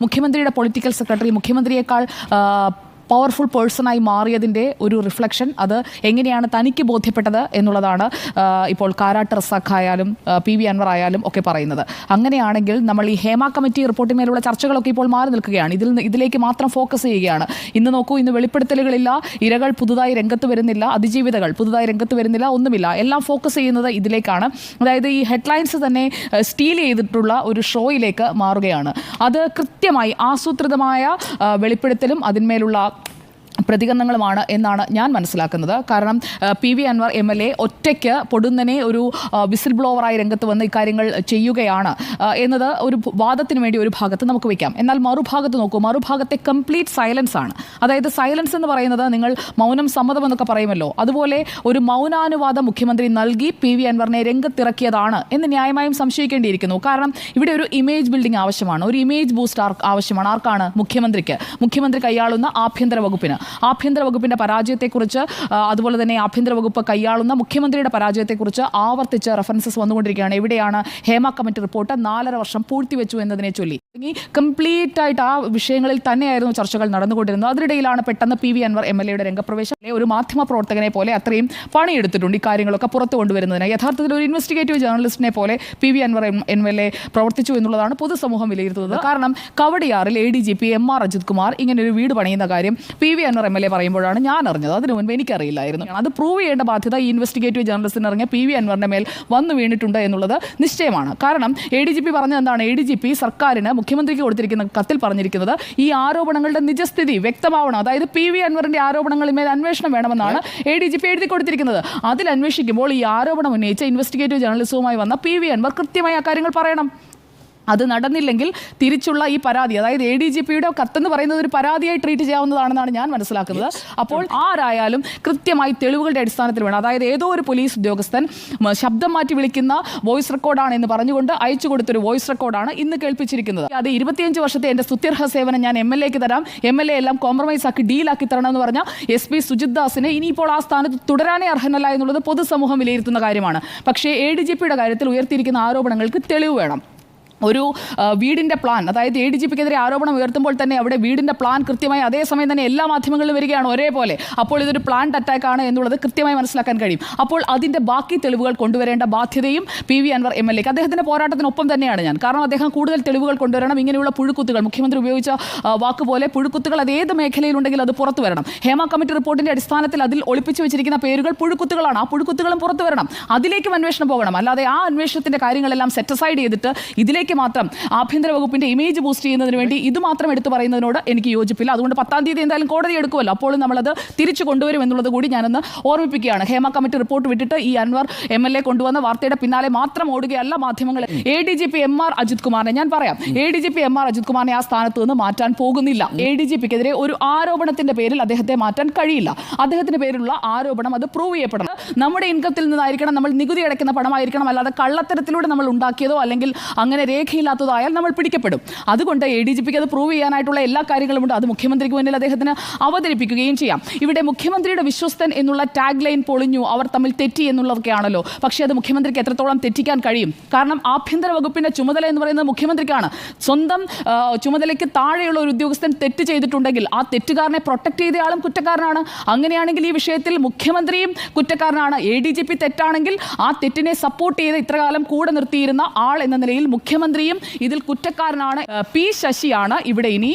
മുഖ്യമന്ത്രിയുടെ political secretary മുഖ്യമന്ത്രിയേക്കാൾ powerful പേഴ്സണായി മാറിയതിന്റെ ഒരു റിഫ്ലക്ഷൻ അത് എങ്ങനെയാണ് തനിക്ക് ബോധ്യപ്പെട്ടത് എന്നുള്ളതാണ് ഇപ്പോൾ കാരാട്ട് റസാഖ് ആയാലും പി വി അൻവർ ആയാലും ഒക്കെ പറയുന്നത്. അങ്ങനെയാണെങ്കിൽ നമ്മൾ ഈ ഹേമ കമ്മിറ്റി റിപ്പോർട്ടിന്മേലുള്ള ചർച്ചകളൊക്കെ ഇപ്പോൾ മാറി നിൽക്കുകയാണ്. ഇതിൽ ഇതിലേക്ക് മാത്രം ഫോക്കസ് ചെയ്യുകയാണ്. ഇന്ന് നോക്കൂ ഇന്ന് വെളിപ്പെടുത്തലുകളില്ല ഇരകൾ പുതുതായി രംഗത്ത് വരുന്നില്ല അതിജീവിതകൾ പുതുതായി രംഗത്ത് വരുന്നില്ല ഒന്നുമില്ല. എല്ലാം ഫോക്കസ് ചെയ്യുന്നത് ഇതിലേക്കാണ്. അതായത് ഈ ഹെഡ്ലൈൻസ് തന്നെ സ്റ്റീൽ ചെയ്തിട്ടുള്ള ഒരു ഷോയിലേക്ക് മാറുകയാണ്. അത് കൃത്യമായി ആസൂത്രിതമായ വെളിപ്പെടുത്തലും അതിന്മേലുള്ള പ്രതികരണങ്ങളുമാണ് എന്നാണ് ഞാൻ മനസ്സിലാക്കുന്നത്. കാരണം P V Anvar M L A ഒറ്റയ്ക്ക് പൊടുന്നനെ ഒരു വിസിൽ ബ്ലോവറായി രംഗത്ത് വന്ന് ഇക്കാര്യങ്ങൾ ചെയ്യുകയാണ്. എന്നത് ഒരു വാദത്തിന് വേണ്ടി ഒരു ഭാഗത്ത് നമുക്ക് വയ്ക്കാം എന്നാൽ മറുഭാഗത്ത് നോക്കൂ. മറുഭാഗത്തെ കംപ്ലീറ്റ് സൈലൻസ് ആണ്. അതായത് സൈലൻസ് എന്ന് പറയുന്നത് നിങ്ങൾ മൗനം സമ്മതം എന്നൊക്കെ പറയുമല്ലോ. അതുപോലെ ഒരു മൗനാനുവാദം മുഖ്യമന്ത്രി നൽകി പി വി അൻവറിനെ രംഗത്തിറക്കിയതാണ് എന്ന് ന്യായമായും സംശയിക്കേണ്ടിയിരിക്കുന്നു. കാരണം ഇവിടെ ഒരു ഇമേജ് ബിൽഡിംഗ് ആവശ്യമാണ്. ഒരു ഇമേജ് ബൂസ്റ്റ് ആവശ്യമാണ്. ആർക്കാണ്? മുഖ്യമന്ത്രിക്ക്. മുഖ്യമന്ത്രി കൈയാളുന്ന ആഭ്യന്തര വകുപ്പിന്. ആഭ്യന്തര വകുപ്പിന്റെ പരാജയത്തെക്കുറിച്ച് അതുപോലെ തന്നെ ആഭ്യന്തര വകുപ്പ് കൈയാളുന്ന മുഖ്യമന്ത്രിയുടെ പരാജയത്തെക്കുറിച്ച് ആവർത്തിച്ച് റെഫറൻസസ് വന്നുകൊണ്ടിരിക്കുകയാണ്. എവിടെയാണ് ഹേമ കമ്മിറ്റി റിപ്പോർട്ട് നാലര വർഷം പൂഴ്ത്തിവെച്ചു എന്നതിനെ ചൊല്ലി. കംപ്ലീറ്റ് ആയിട്ട് ആ വിഷയങ്ങളിൽ തന്നെയായിരുന്നു ചർച്ചകൾ നടന്നുകൊണ്ടിരുന്നത്. അതിനിടയിലാണ് പെട്ടെന്ന് P V Anvar M L എയുടെ രംഗപ്രവേശം. ഒരു മാധ്യമ പ്രവർത്തകനെ പോലെ അത്രയും പണിയെടുത്തിട്ടുണ്ട് ഈ കാര്യങ്ങളൊക്കെ പുറത്തു കൊണ്ടുവരുന്നതിന്. യഥാർത്ഥത്തിൽ ഒരു ഇൻവെസ്റ്റിഗേറ്റീവ് ജേർണലിസ്റ്റിനെ പോലെ P V Anvar M L A പ്രവർത്തിച്ചു എന്നുള്ളതാണ് പൊതുസമൂഹം വിലയിരുത്തുന്നത്. കാരണം കവടിയാറിൽ A D G P M R Ajith Kumar ഇങ്ങനെ ഒരു വീട് പണിയുന്ന കാര്യം P V Anvar M L A പറയുമ്പോഴാണ് ഞാൻ അറിഞ്ഞത്. അതിനു മുൻപ് എനിക്കറിയില്ലായിരുന്നു. അത് പ്രൂവ് ചെയ്യേണ്ട ബാധ്യത ഈ ഇൻവെസ്റ്റിഗേറ്റീവ് ജേർണലിസ്റ്റിന് ഇറങ്ങിയ പി വി അൻവറിന്റെ മേൽ വന്നു വീണിട്ടുണ്ട് എന്നുള്ളത് നിശ്ചയമാണ്. കാരണം എ ഡി ജി പി പറഞ്ഞത് എന്താണ്? എ ഡി ജി പി സർക്കാരിന് മുഖ്യമന്ത്രിക്ക് കൊടുത്തിരിക്കുന്ന കത്തിൽ പറഞ്ഞിരിക്കുന്നത് ഈ ആരോപണങ്ങളുടെ നിജസ്ഥിതി വ്യക്തമാവണം. അതായത് പി വി അൻവറിന്റെ ആരോപണങ്ങളിൽ മേൽ അന്വേഷണം വേണമെന്നാണ് എ ഡി ജി പി എഴുതി കൊടുത്തിരിക്കുന്നത്. അതിൽ അന്വേഷിക്കുമ്പോൾ ഈ ആരോപണം ഉന്നയിച്ച ഇൻവെസ്റ്റിഗേറ്റീവ് ജേർണലിസവുമായി വന്ന പി വി അൻവർ കൃത്യമായി ആ കാര്യങ്ങൾ പറയണം. അത് നടന്നില്ലെങ്കിൽ തിരിച്ചുള്ള ഈ പരാതി അതായത് എ ഡി ജി പിയുടെ കത്തെന്ന് പറയുന്നത് ഒരു പരാതിയായി ട്രീറ്റ് ചെയ്യാവുന്നതാണെന്നാണ് ഞാൻ മനസ്സിലാക്കുന്നത്. അപ്പോൾ ആരായാലും കൃത്യമായി തെളിവുകളുടെ അടിസ്ഥാനത്തിൽ വേണം. അതായത് ഏതോ ഒരു പോലീസ് ഉദ്യോഗസ്ഥൻ ശബ്ദം മാറ്റി വിളിക്കുന്ന വോയിസ് റെക്കോർഡാണ് എന്ന് പറഞ്ഞുകൊണ്ട് അയച്ചു കൊടുത്തൊരു വോയിസ് റെക്കോർഡാണ് ഇന്ന് കേൾപ്പിച്ചിരിക്കുന്നത്. അത് ഇരുപത്തിയഞ്ച് വർഷത്തെ എന്റെ സ്തുത്യർഹ സേവനം ഞാൻ എം എൽ എക്ക് തരാം. എം എൽ എ എല്ലാം കോംപ്രമൈസ് ആക്കി ഡീലാക്കി തരണം എന്ന് പറഞ്ഞ എസ് പി സുജിത് ദാസിന് ഇനിയിപ്പോൾ ആ സ്ഥാനത്ത് തുടരാനേ അർഹനല്ല എന്നുള്ളത് പൊതുസമൂഹം വിലയിരുത്തുന്ന കാര്യമാണ്. പക്ഷേ എ ഡി ജി പിയുടെ കാര്യത്തിൽ ഉയർത്തിയിരിക്കുന്ന ആരോപണങ്ങൾക്ക് തെളിവ് വേണം. ഒരു വീടിന്റെ പ്ലാൻ അതായത് എ ഡി ജി പിക്കെതിരെ ആരോപണം ഉയർത്തുമ്പോൾ തന്നെ അവിടെ വീടിന്റെ പ്ലാൻ കൃത്യമായി അതേസമയം തന്നെ എല്ലാ മാധ്യമങ്ങളിലും വരികയാണ് ഒരേപോലെ. അപ്പോൾ ഇതൊരു പ്ലാൻഡ് അറ്റാക്ക് ആണ് എന്നുള്ളത് കൃത്യമായി മനസ്സിലാക്കാൻ കഴിയും. അപ്പോൾ അതിന്റെ ബാക്കി തെളിവുകൾ കൊണ്ടുവരേണ്ട ബാധ്യതയും P V Anvar M L എക്ക് അദ്ദേഹത്തിന്റെ പോരാട്ടത്തിനൊപ്പം തന്നെയാണ് ഞാൻ. കാരണം അദ്ദേഹം കൂടുതൽ തെളിവുകൾ കൊണ്ടുവരണം. ഇങ്ങനെയുള്ള പുഴുക്കുത്തുകൾ മുഖ്യമന്ത്രി ഉപയോഗിച്ച വാക്ക് പോലെ പുഴുക്കുത്തുകൾ അത് ഏത് മേഖലയിലുണ്ടെങ്കിൽ അത് പുറത്തു വരണം. ഹേമ കമ്മിറ്റി റിപ്പോർട്ടിന്റെ അടിസ്ഥാനത്തിൽ അതിൽ ഒളിപ്പിച്ചു വെച്ചിരിക്കുന്ന പേരുകൾ പുഴുക്കുത്തുകളാണ്. ആ പുഴുക്കുത്തുകളും പുറത്തു വരണം. അതിലേക്കും അന്വേഷണം പോകണം. അല്ലാതെ ആ അന്വേഷണത്തിന്റെ കാര്യങ്ങളെല്ലാം സെറ്റസൈഡ് ചെയ്തിട്ട് ഇതിലേക്ക് മാത്രം ആഭ്യന്തര വകുപ്പിന്റെ ഇമേജ് ബൂസ്റ്റ് ചെയ്യുന്നതിന് വേണ്ടി ഇത് മാത്രം എടുത്തു പറയുന്നതിനോട് എനിക്ക് യോജിപ്പില്ല. അതുകൊണ്ട് പത്താം തീയതി എന്തായാലും കോടതി എടുക്കുമല്ലോ. അപ്പോൾ നമ്മളത് തിരിച്ചു കൊണ്ടുവരും എന്നുള്ളത് കൂടി ഞാനൊന്ന് ഓർമ്മിപ്പിക്കുകയാണ്. ഹേമ കമ്മിറ്റി റിപ്പോർട്ട് വിട്ടിട്ട് ഈ അൻവർ എം എൽ എ കൊണ്ടുവന്ന വാർത്തയുടെ പിന്നാലെ മാത്രം ഓടുകയല്ല മാധ്യമങ്ങൾ A D G P M R Ajith കുമാറിനെ ഞാൻ പറയാം. A D G P M R Ajith കുമാറിനെ ആ സ്ഥാനത്ത് നിന്ന് മാറ്റാൻ പോകുന്നില്ല. എ ഡി ജി പിക്കെതിരെ ഒരു ആരോപണത്തിന്റെ പേരിൽ അദ്ദേഹത്തെ മാറ്റാൻ കഴിയില്ല. അദ്ദേഹത്തിന്റെ പേരിലുള്ള ആരോപണം അത് പ്രൂവ് ചെയ്യപ്പെടണം. നമ്മുടെ ഇൻകത്തിൽ നിന്നായിരിക്കണം നമ്മൾ നികുതി അടയ്ക്കുന്ന പണമായിരിക്കണം അല്ലാതെ കള്ളത്തരത്തിലൂടെ നമ്മൾ ഉണ്ടാക്കിയതോ അല്ലെങ്കിൽ അങ്ങനെ രേഖയില്ലാത്തതോ ആയാൽ നമ്മൾ പിടിക്കപ്പെടും. അതുകൊണ്ട് എ ഡി ജി പിക്ക് അത് പ്രൂവ് ചെയ്യാനായിട്ടുള്ള എല്ലാ കാര്യങ്ങളും ഉണ്ട് അത് മുഖ്യമന്ത്രിക്ക് മുന്നിൽ അദ്ദേഹത്തിന് അവതരിപ്പിക്കുകയും ചെയ്യാം. ഇവിടെ മുഖ്യമന്ത്രിയുടെ വിശ്വസ്തൻ എന്നുള്ള ടാഗ് ലൈൻ പൊളിഞ്ഞു. അവർ തമ്മിൽ തെറ്റി എന്നുള്ളതൊക്കെയാണല്ലോ. പക്ഷേ അത് മുഖ്യമന്ത്രിക്ക് എത്രത്തോളം തെറ്റിക്കാൻ കഴിയും? കാരണം ആഭ്യന്തര വകുപ്പിന്റെ ചുമതല എന്ന് പറയുന്നത് മുഖ്യമന്ത്രിക്കാണ്. സ്വന്തം ചുമതലയ്ക്ക് താഴെയുള്ള ഒരു ഉദ്യോഗസ്ഥൻ തെറ്റ് ചെയ്തിട്ടുണ്ടെങ്കിൽ ആ തെറ്റുകാരനെ പ്രൊട്ടക്ട് ചെയ്തയാളും കുറ്റക്കാരനാണ്. അങ്ങനെയാണെങ്കിൽ ഈ വിഷയത്തിൽ മുഖ്യമന്ത്രിയും കുറ്റക്കാരനാണ് എ ഡി ജി പി തെറ്റാണെങ്കിൽ ആ തെറ്റിനെ സപ്പോർട്ട് ചെയ്ത് ഇത്രകാലം കൂടെ നിർത്തിയിരുന്ന ആൾ എന്ന നിലയിൽ മുഖ്യമന്ത്രിയും ഇതിൽ കുറ്റക്കാരനാണ് പി ശശിയാണ് ഇവിടെ ഇനി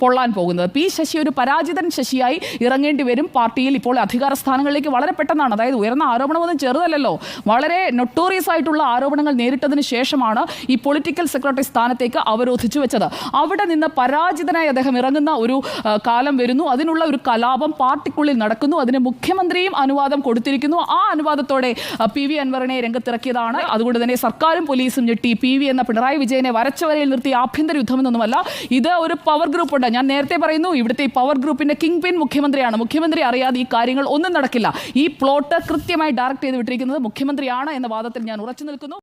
പൊള്ളാൻ പോകുന്നത്. പി ശശി ഒരു പരാജിതൻ ശശിയായി ഇറങ്ങേണ്ടി വരും. പാർട്ടിയിൽ ഇപ്പോൾ അധികാര സ്ഥാനങ്ങളിലേക്ക് വളരെ പെട്ടെന്നാണ്. അതായത് ഉയർന്ന ആരോപണമൊന്നും ചെറുതല്ലല്ലോ. വളരെ നൊട്ടോറിയസ് ആയിട്ടുള്ള ആരോപണങ്ങൾ നേരിട്ടതിന് ശേഷമാണ് ഈ പൊളിറ്റിക്കൽ സെക്രട്ടറി സ്ഥാനത്തേക്ക് അവരോധിച്ചു വെച്ചത്. അവിടെ നിന്ന് പരാജിതനായി അദ്ദേഹം ഇറങ്ങുന്ന ഒരു കാലം വരുന്നു. അതിനുള്ള ഒരു കലാപം പാർട്ടിക്കുള്ളിൽ നടക്കുന്നു. അതിന് മുഖ്യമന്ത്രിയും അനുവാദം കൊടുത്തിരിക്കുന്നു. ആ അനുവാദത്തോടെ പി വി അൻവറിനെ രംഗത്തിറക്കിയതാണ്. അതുകൊണ്ട് തന്നെ സർക്കാരും പോലീസും ഞെട്ടി. പി വി എന്ന പിണറായി വിജയനെ വരച്ചവരയിൽ നിർത്തി ആഭ്യന്തര യുദ്ധമെന്നൊന്നുമല്ല. ഇത് ഒരു പവർ ഗ്രൂപ്പ് ഉണ്ട്. ഞാൻ നേരത്തെ പറയുന്നു ഇവിടുത്തെ ഈ പവർ ഗ്രൂപ്പിന്റെ കിങ് പിൻ മുഖ്യമന്ത്രിയാണ്. മുഖ്യമന്ത്രി അറിയാതെ ഈ കാര്യങ്ങൾ ഒന്നും നടക്കില്ല. ഈ പ്ലോട്ട് കൃത്യമായി ഡയറക്റ്റ് ചെയ്ത് വിട്ടിരിക്കുന്നത് മുഖ്യമന്ത്രിയാണ് എന്ന വാദത്തിൽ ഞാൻ ഉറച്ചു നിൽക്കുന്നു.